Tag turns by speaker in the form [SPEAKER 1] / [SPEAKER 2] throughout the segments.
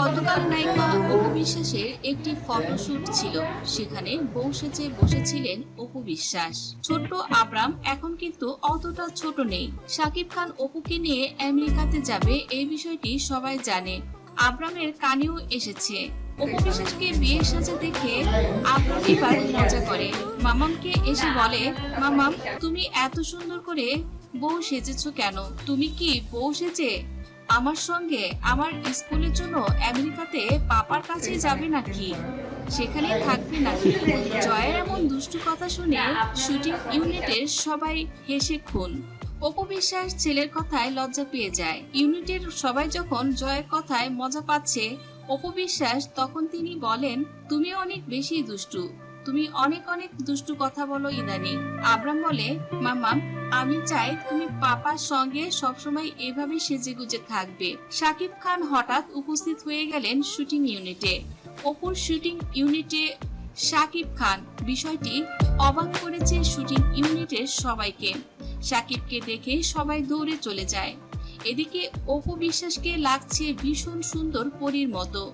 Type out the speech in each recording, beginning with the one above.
[SPEAKER 1] গতকাল নায়িকা অপু বিশ্বাসের একটি ফটোশুট ছিল। সেখানে বউ সেজে বসেছিলেন অপু বিশ্বাস। ছোট্ট আবরাম এখন কিন্তু অতটা ছোট নেই। সাকিব খান অপুকে নিয়ে আমেরিকাতে যাবে এই বিষয়টি সবাই জানে। আবরামের কানেও এসেছে। অপু বিশ্বাসকে বিয়ের সাজে দেখে আবরাম এবার মজা করে। মামামকে এসে বলে, মামাম, তুমি এত সুন্দর করে বউ সেজেছো কেন? তুমি কি বউ সেজে আমার সঙ্গে আমার স্কুলের জন্য আমেরিকাতে পাপার কাছে যাবে নাকি? সেখানে থাকবে নাকি? জয়ের এমন দুষ্টু কথা শুনে শুটিং ইউনিটের সবাই হেসে খুন। অপু বিশ্বাস ছেলের কথায় লজ্জা পেয়ে যায়। ইউনিটের সবাই যখন জয়ের কথায় মজা পাচ্ছে, অপু বিশ্বাস তখন তিনি বলেন তুমি অনেক বেশি দুষ্টু। তুমি অনেক অনেক দুষ্টু কথা বলো ইদানিং। আব্রাম বলে, মামাম আমি চাই তুমি পাপার সঙ্গে সবসময় এভাবে সেজে গুজে থাকবে। শাকিব খান হঠাৎ উপস্থিত হয়ে গেলেন শুটিং ইউনিটে। অপুর শুটিং ইউনিটে শাকিব খান। বিষয়টি অবাক করেছে শুটিং ইউনিটের সবাইকে। শাকিবকে দেখে সবাই দৌড়ে চলে যায়। এদিকে অপু বিশ্বাসকে লাগছে ভীষণ সুন্দর পরীর মতো।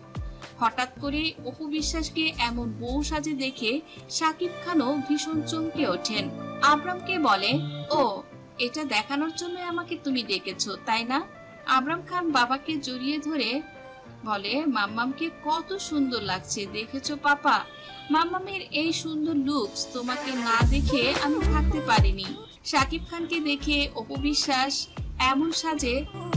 [SPEAKER 1] হঠাৎ করে অপু বিশ্বাসকে এমন বউ সাজে দেখে সাকিব খানও ভীষণ চমকে ওঠেন। আবরামকে বলে, ও, এটা দেখানোর জন্য আমাকে তুমি ডেকেছো, তাই না? আবরাম খান বাবাকে জড়িয়ে ধরে বলে, মাম্মামকে কত সুন্দর লাগছে, দেখেছ পাপা? মাম্মামের এই সুন্দর লুকস তোমাকে না দেখে আমি থাকতে পারিনি। শাকিব খানকে দেখে অপবিশ্বাস এমন সাজে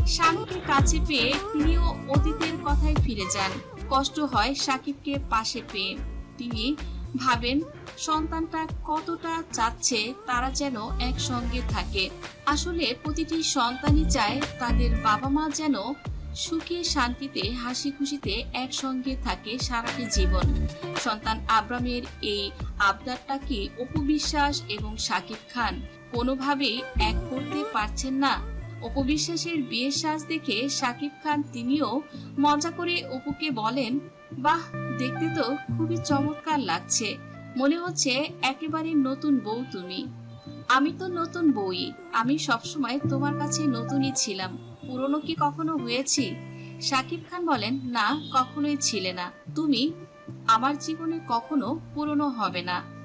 [SPEAKER 1] স্বামীকে কাছে পেয়ে তিনিও অতীতের কথায় ফিরে যান। কষ্ট হয় সাকিবকে পাশে পেয়ে। তিনি ভাবেন, সন্তানটা কতটা চাচ্ছে তারা যেন একসঙ্গে থাকে। আসলে প্রতিটি সন্তানই চায় তাদের বাবা মা যেন সুখে, শান্তিতে হাসি খুশিতে একসঙ্গে থাকে সারাটি জীবন। সন্তান আব্রামের এই আবদারটা আবদারটাকে অপবিশ্বাস এবং সাকিব খান কোনোভাবেই এক করতে পারছেন না? অপবিশ্বাসের বিয়ের সাজ দেখে সাকিব খান তিনিও মজা করে অপুকে বলেন, বাহ, দেখতে তো খুবই চমৎকার লাগছে। মনে হচ্ছে একেবারে নতুন বউ তুমি। আমি তো নতুন বউই। আমি সবসময় তোমার কাছে নতুনই ছিলাম। পুরনো কি কখনো হয়েছি? সাকিব খান বলেন, না, কখনোই ছিলে না। তুমি আমার জীবনে কখনো পুরনো হবে না।